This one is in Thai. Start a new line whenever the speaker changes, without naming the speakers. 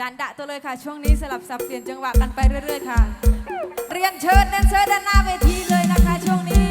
จานดะตัวเลยค่ะ ช่วงนี้สลับสับเปลี่ยนจังหวะกันไปเรื่อย ๆ ค่ะ เรียนเชิญแดนเซอร์ด้านหน้าเวทีเลยนะคะ ช่วงนี้